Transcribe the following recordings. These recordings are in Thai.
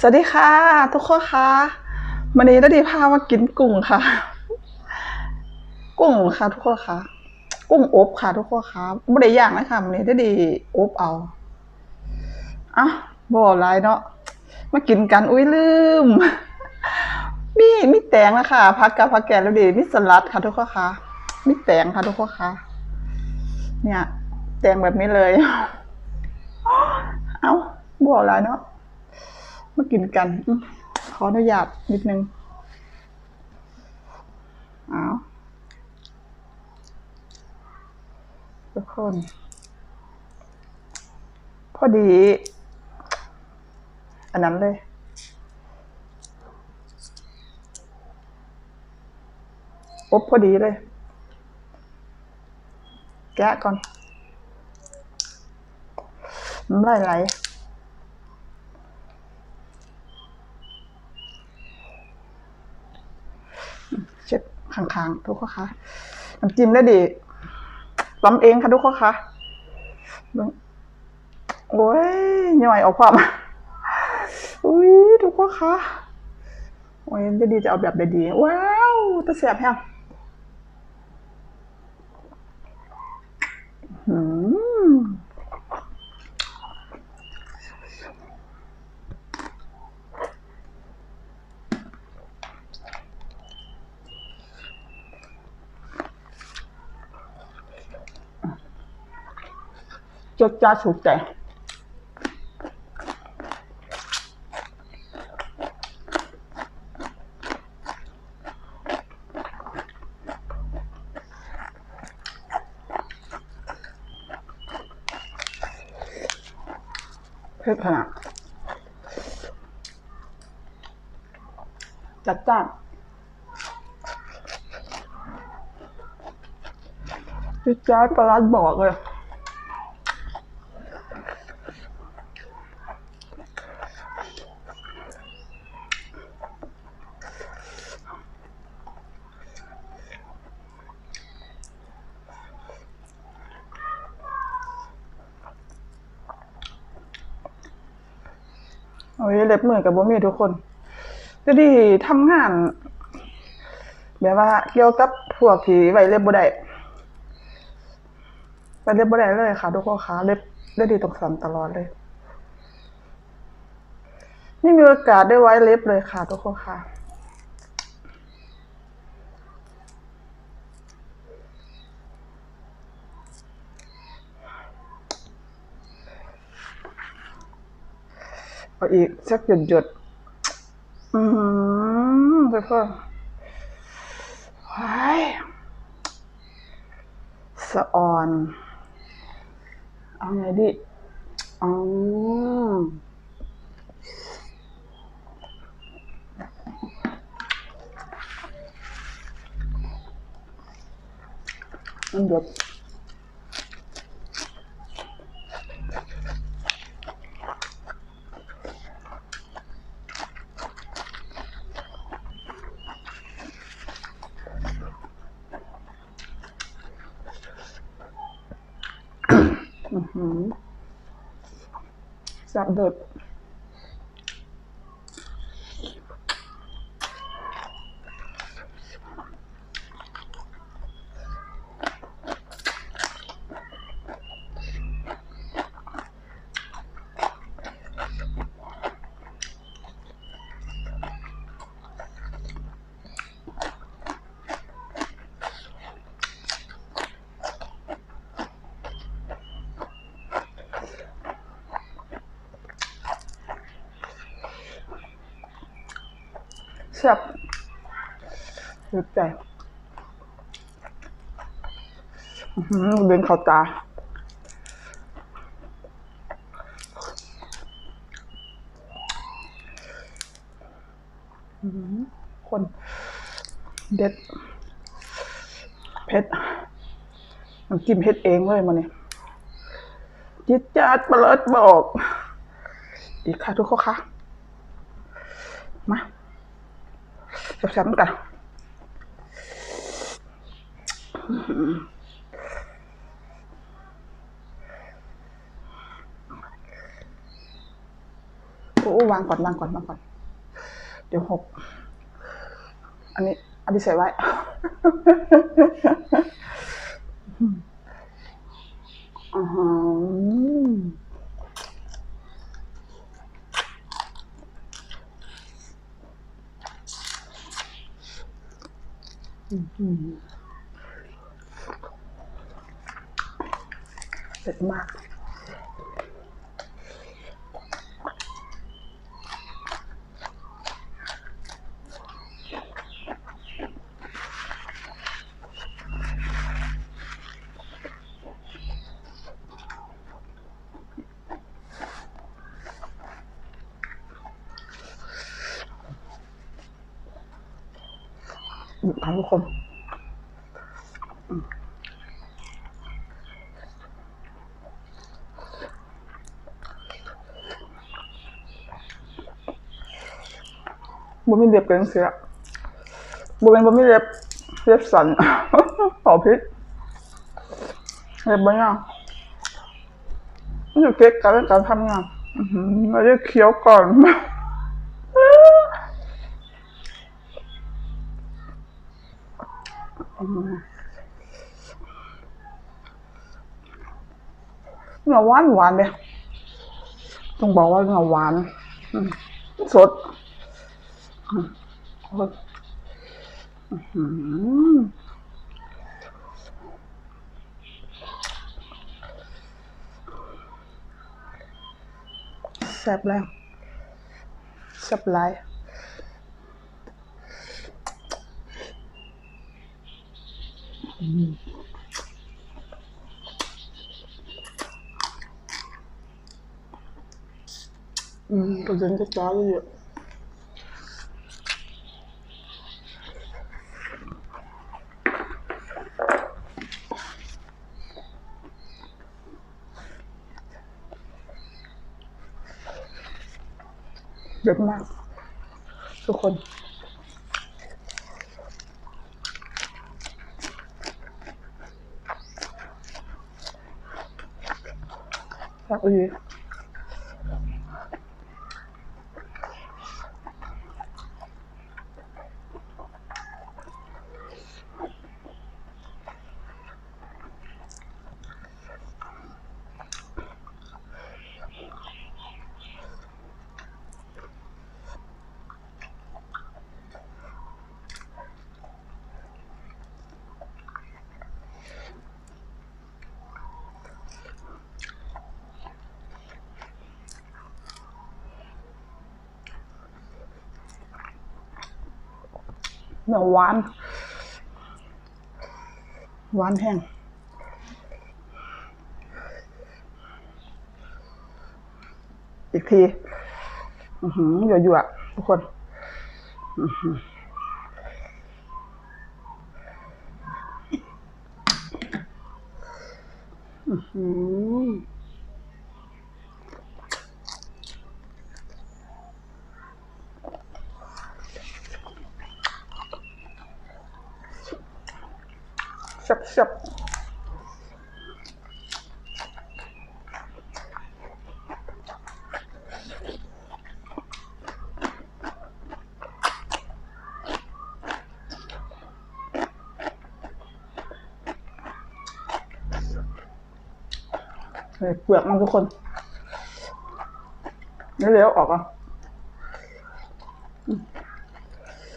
สวัสดีค่ะ ทุกคนค่ะวันนี้ได้ดีพามากินกุ้งค่ะ กุ้งค่ะ ทุกคนค่ะกุ้งอบค่ะ ทุกคนค่ะไม่ได้ย่างนะคะวันนี้ได้ดีอบเอาอะบ่อะไรเนาะมากินกันอุ้ยลืม มีมีแตงนะคะผักกับผักแกแล้วดีมีสลัดค่ะ ทุกคนค่ะมีแตงค่ะ ทุกคนค่ะเนี่ย แตงแบบนี้เลย เอ้าบ่อะไรเนาะ มากินกันอมขออนุญาตนิดนึงเอาทุกคน พอดี อันนั้นเลยอบพอดีเลย แกะก่อนน้ำลายไหล เช็ด ข้างๆทุกคนคะน้ำจิ้มได้ดีตำเองค่ะทุกคนคะเบิ่งโอ้ยย่อยออกความอุ้ยทุกคนคะโอ้ยได้ดีจะเอาแบบได้ดี ว้าวตะเสียบแฮงอืม จดจ้าสุกใจเผ็ดขนาดจัดจ้านจุดจ้าปลาร้าบอกเลย โอ้ยเล็บมือกับบ่มีทุกคนจะดีทำงาน แบบว่า เกี่ยวกับพวกที่ไว้เล็บบ่ได้ไว้เล็บบ่ได้เลยค่ะ ทุกคนค่ะเล็บได้ดีตรงสามตลอดเลย นี่มีโอกาสได้ไว้เล็บเลยค่ะ ทุกคนค่ะ เอาอีกสักหยดหยดอืมทุกคนว้ายสะออน เอาไงดิอ๋อมันหยด อือหือ สับ แซ่บหยุดใจเดินเข้าตาคนเด็ดเผ็ดน้ำจิ้มเผ็ดเองเลยมันเนี่ยจิตจัดประเลิดบอกอีกค่ะทุกคนค่ะ มาแซ่บๆกันโอ้วางก่อนวางก่อนวางก่อน เดี๋ยวหก อันนี้ อันนี้ใส่ไว้ อือหืออื้อหือ เผ็ดมาก ครับทุกคนอืมบ่มีเล็บกันเสียบ่เป็นบ่มีเล็บเล็บสันเป่าพิษเล็บบ่ยาวมันอยู่เก๊กกันการทำงานอือหือเราจะเคี้ยวก่อน เนื้อหวานหวานเลยต้องบอกว่าเนื้อหวานสดแซ่บแล้วแซ่บหลาย อืมก็จะจะจ้าเยอะ เนื้อหวาน หวานแห้งอีกที อือหือหยั่วๆทุกคน อือหืออือหือ แซ่บๆเลยเปลือกมันทุกคนเดี๋ยวออกอะ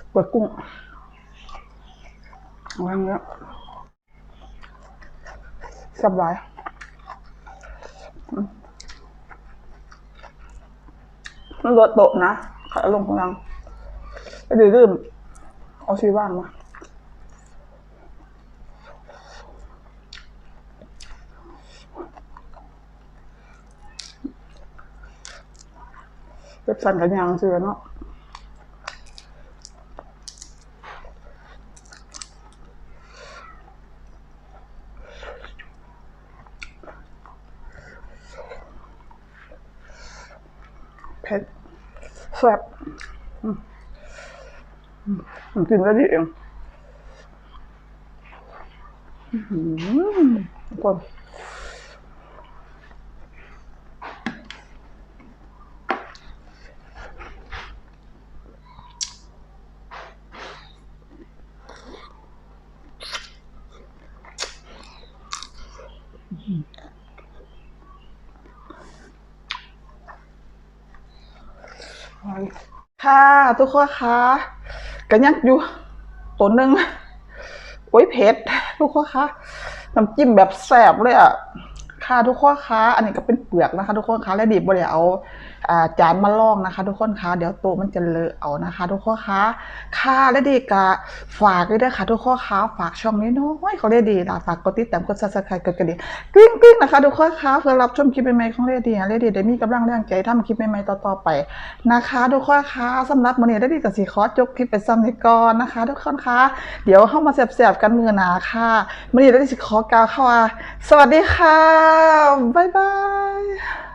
เปลือกกุ้งเอาไว้อย่างเงี้ย แซ่บายมันลดโตนะขาลงของนางแล้วเดี๋ยวลืมเอาชีว่างมาเว็บสันกันยังเสือเนาะ ผ็ดแซ่บอืมกินได้ดีเอง อื้อหือทุกคน ค่ะ ทุกคนคะกันยักอยู่ตัวหนึ่งโอ้ยเผ็ดทุกคนคะน้ำจิ้มแบบแสบเลยอะค่ะทุกคนคะอันนี้ก็เป็นเปลือกนะคะ ทุกคนคะและดีบเลยเอาอ่า จานมาล่องนะคะ ทุกคนคะเดี๋ยวโตะมันจะเลอะเอานะคะ ทุกคนคะค่ะและดีกะฝากด้วยนะคะ ทุกคนคะฝากช่องนี้น้อยเขาเรียดีนะฝากกดติดตามกดซับสไครต์กดกระดิ่งกริ๊งกริ๊งนะคะ ทุกคนคะเพื่อรับชมคลิปใหม่ๆของเรดีเรดีได้มีกำลังแรงใจทำคลิปใหม่ๆต่อๆไปนะคะ ทุกคนคะสำหรับมื้อนี้ได้ดีกับสีคอสจบคลิปไปซ้ำนี้ก่อนนะคะ ทุกคนคะเดี๋ยวเข้ามาแสบๆกันมือหนาค่ะมื้อนี้ได้ดีสิขอสกาวเข้าว่าสวัสดีค่ะบ๊ายบาย